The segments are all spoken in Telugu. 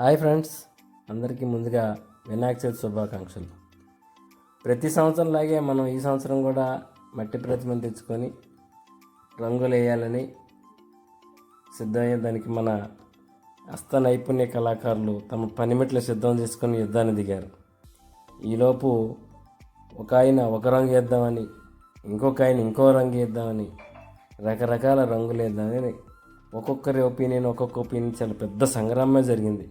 హాయ్ ఫ్రెండ్స్ అందరికీ ముందుగా వినాయక చవితి శుభాకాంక్షలు. ప్రతి సంవత్సరం లాగే మనం ఈ సంవత్సరం కూడా మట్టి ప్రతిమను తెచ్చుకొని రంగులు వేయాలని సిద్ధమయ్యే దానికి మన హస్త నైపుణ్య కళాకారులు తమ పనిమిట్లు సిద్ధం చేసుకొని యుద్ధాన్ని దిగారు. ఈలోపు ఒక ఆయన ఒక రంగు వేద్దామని ఇంకొక ఆయన ఇంకో రంగు వేద్దామని రకరకాల రంగులు వేద్దామని ఒక్కొక్కరి ఒపీనియన్ ఒక్కొక్క ఒపీనియన్ చాలా పెద్ద సంగ్రామే జరిగింది.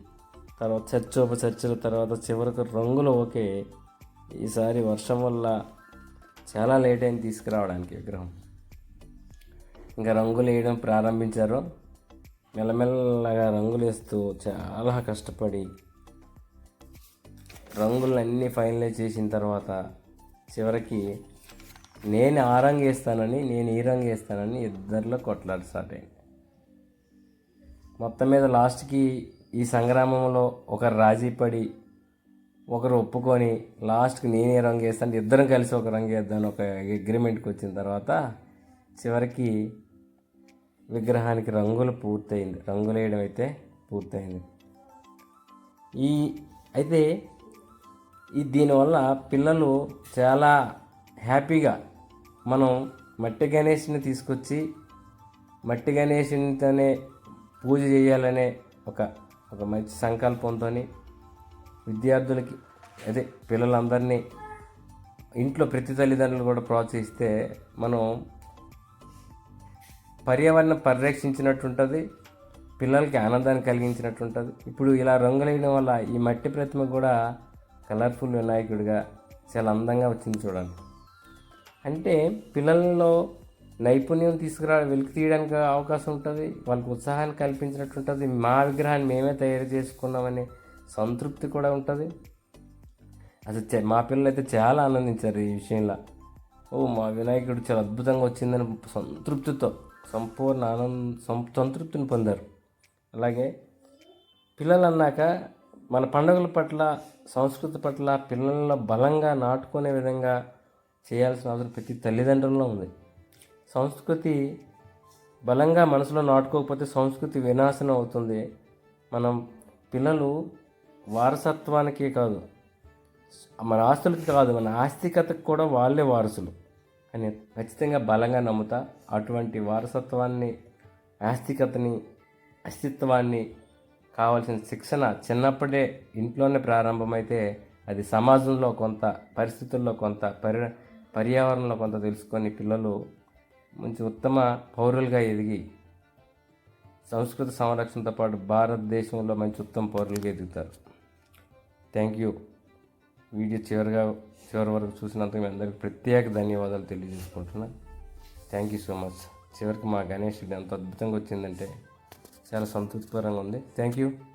తర్వాత చర్చోప చర్చల తర్వాత చివరికి రంగులు ఓకే. ఈసారి వర్షం వల్ల చాలా లేట్ అయింది తీసుకురావడానికి విగ్రహం. ఇంకా రంగులు వేయడం ప్రారంభించారు. మెల్లమెల్లగా రంగులు వేస్తూ చాలా కష్టపడి రంగులన్నీ ఫైనలైజ్ చేసిన తర్వాత చివరికి నేను ఆ రంగు వేస్తానని నేను ఈ రంగు వేస్తానని ఇద్దరిలో కొట్లాడు స్టార్ట్ అయింది. మొత్తం మీద లాస్ట్కి ఈ సంగ్రామంలో ఒకరు రాజీ పడి ఒకరు ఒప్పుకొని లాస్ట్కి నేనే రంగు వేస్తాను ఇద్దరం కలిసి ఒక రంగు వేద్దాను ఒక అగ్రిమెంట్కి వచ్చిన తర్వాత చివరికి విగ్రహానికి రంగులు పూర్తయింది. రంగులు వేయడం అయితే పూర్తయింది. ఈ అయితే ఈ దీనివల్ల పిల్లలు చాలా హ్యాపీగా మనం మట్టి గణేష్ని తీసుకొచ్చి మట్టి గణేషునితోనే పూజ చేయాలనే ఒక ఒక మంచి సంకల్పంతో విద్యార్థులకి అదే పిల్లలందరినీ ఇంట్లో ప్రతి తల్లిదండ్రులు కూడా ప్రోత్సహిస్తే మనం పర్యావరణం పరిరక్షించినట్టు ఉంటుంది పిల్లలకి ఆనందాన్ని కలిగించినట్టు ఉంటుంది ఇప్పుడు ఇలా రంగులేయడం వల్ల ఈ మట్టి ప్రతిమ కూడా కలర్ఫుల్ వినాయకుడిగా చాలా అందంగా వచ్చింది చూడండి. అంటే పిల్లల్లో నైపుణ్యం తీసుకురా వెలికి తీయడానికి అవకాశం ఉంటుంది. వాళ్ళకి ఉత్సాహాన్ని కల్పించినట్టు ఉంటుంది. మా విగ్రహాన్ని మేమే తయారు చేసుకున్నామనే సంతృప్తి కూడా ఉంటుంది. అసలు మా పిల్లలు అయితే చాలా ఆనందించారు ఈ విషయంలో. ఓ మా వినాయకుడు చాలా అద్భుతంగా వచ్చిందని సంతృప్తితో సంపూర్ణ ఆనంద సం సంతృప్తిని పొందారు. అలాగే పిల్లలు అన్నాక మన పండుగల పట్ల సంస్కృతి పట్ల పిల్లల్లో బలంగా నాటుకునే విధంగా చేయాల్సిన అవసరం ప్రతి తల్లిదండ్రుల్లో ఉంది. సంస్కృతి బలంగా మనసులో నాటుకోకపోతే సంస్కృతి వినాశనం అవుతుంది. మనం పిల్లలు వారసత్వానికి కాదు మన ఆస్తులకి కాదు మన ఆస్తికతకు కూడా వాళ్ళే వారసులు. అని ఖచ్చితంగా బలంగా నమ్ముతా అటువంటి వారసత్వాన్ని ఆస్తికతని అస్తిత్వాన్ని కావాల్సిన శిక్షణ చిన్నప్పుడే ఇంట్లోనే ప్రారంభమైతే అది సమాజంలో కొంత పరిస్థితుల్లో కొంత పరి పర్యావరణంలో కొంత తెలుసుకొని పిల్లలు మంచి ఉత్తమ పౌరులుగా ఎదిగి సంస్కృతి సంరక్షణతో పాటు భారతదేశంలో మంచి ఉత్తమ పౌరులుగా ఎదుగుతారు. థ్యాంక్ యూ వీడియో చివరిగా చివరి వరకు చూసినందుకు మీ అందరికీ ప్రత్యేక ధన్యవాదాలు తెలియజేసుకుంటున్నా. థ్యాంక్ యూ సో మచ్ చివరికి మా గణేష్ ఎంత అద్భుతంగా వచ్చిందంటే చాలా సంతృప్తికరంగా ఉంది. Thank you